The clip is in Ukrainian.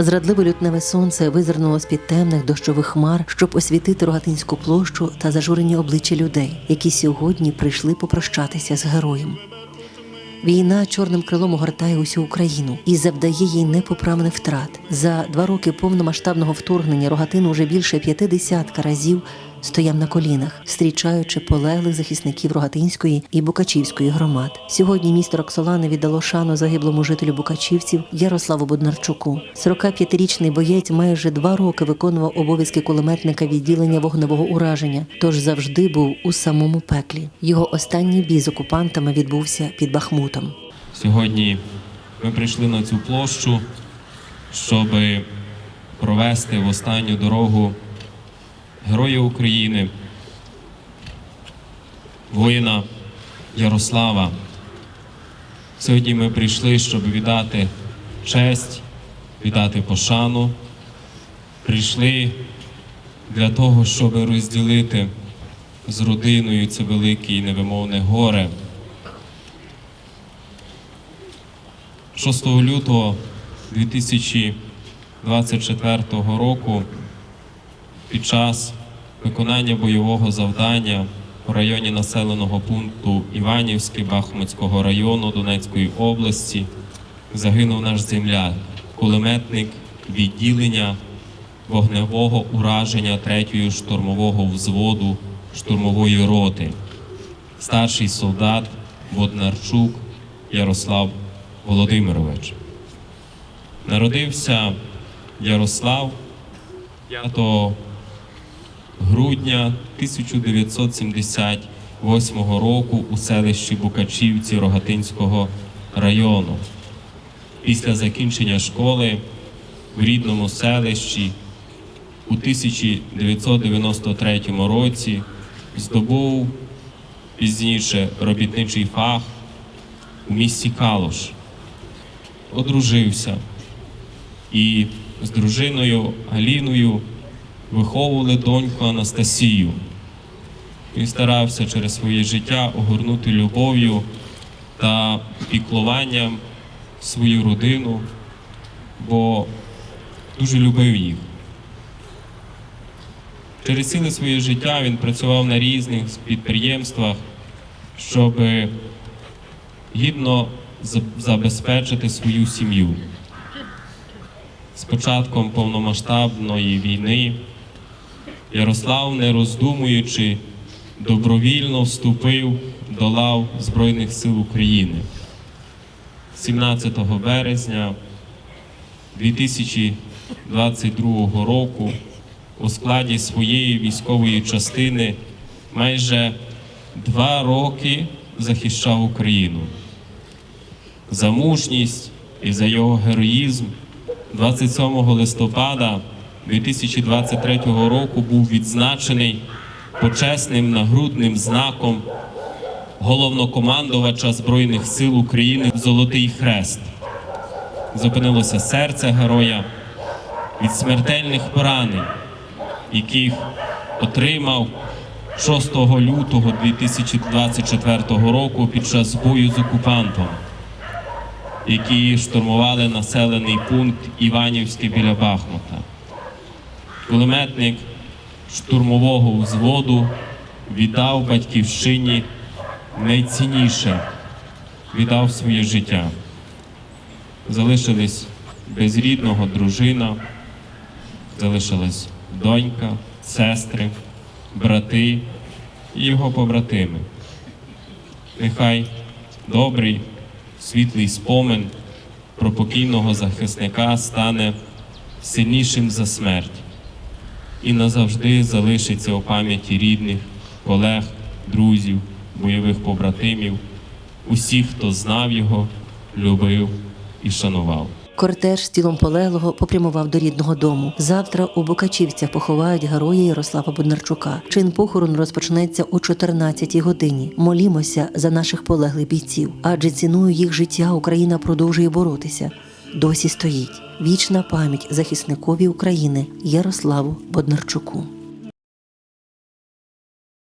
Зрадливе лютневе сонце визирнуло з-під темних дощових хмар, щоб освітити Рогатинську площу та зажурені обличчя людей, які сьогодні прийшли попрощатися з героєм. Війна чорним крилом огортає усю Україну і завдає їй непоправних втрат. За два роки повномасштабного вторгнення Рогатин уже більше п'яти десятка разів стояв на колінах, зустрічаючи полеглих захисників Рогатинської і Букачівської громад. Сьогодні місто Роксолани віддало шану загиблому жителю Букачівців Ярославу Боднарчуку. 45-річний боєць майже два роки виконував обов'язки кулеметника відділення вогневого ураження, тож завжди був у самому пеклі. Його останній бій з окупантами відбувся під Бахмутом. Сьогодні ми прийшли на цю площу, щоб провести в останню дорогу Героя України, воїна Ярослава. Сьогодні ми прийшли, щоб віддати честь, віддати пошану. Прийшли для того, щоб розділити з родиною це велике і невимовне горе. 6 лютого 2024 року під час виконання бойового завдання у районі населеного пункту Іванівський Бахмутського району Донецької області загинув наш земляк, кулеметник відділення вогневого ураження 3-ї штурмового взводу штурмової роти, старший солдат Боднарчук Ярослав Володимирович. Народився Ярослав 5 грудня 1978 року у селищі Букачівці Рогатинського району. Після закінчення школи в рідному селищі у 1993 році здобув пізніше робітничий фах у місті Калуш. Одружився і з дружиною Галіною виховували доньку Анастасію. Він старався через своє життя огорнути любов'ю та піклуванням свою родину, бо дуже любив їх. Через ціле своє життя він працював на різних підприємствах, щоб гідно забезпечити свою сім'ю. З початком повномасштабної війни Ярослав, не роздумуючи, добровільно вступив до лав Збройних сил України. 17 березня 2022 року у складі своєї військової частини майже два роки захищав Україну. За мужність і за його героїзм 27 листопада 2023 року був відзначений почесним нагрудним знаком головнокомандувача Збройних сил України Золотий Хрест. Зупинилося серце героя від смертельних поранень, яких отримав 6 лютого 2024 року під час бою з окупантом, які штурмували населений пункт Іванівське біля Бахмута. Кулеметник штурмового взводу віддав батьківщині найцінніше, віддав своє життя. Залишились безрідного дружина, залишилась донька, сестри, брати і його побратими. Нехай добрий, світлий спомин про покійного захисника стане сильнішим за смерть і назавжди залишиться у пам'яті рідних, колег, друзів, бойових побратимів, усіх, хто знав його, любив і шанував. Кортеж з тілом полеглого попрямував до рідного дому. Завтра у Букачівцях поховають героя Ярослава Боднарчука. Чин похорон розпочнеться о 14-й годині. Молімося за наших полеглих бійців, адже ціною їх життя Україна продовжує боротися. Досі стоїть вічна пам'ять захисникові України Ярославу Боднарчуку.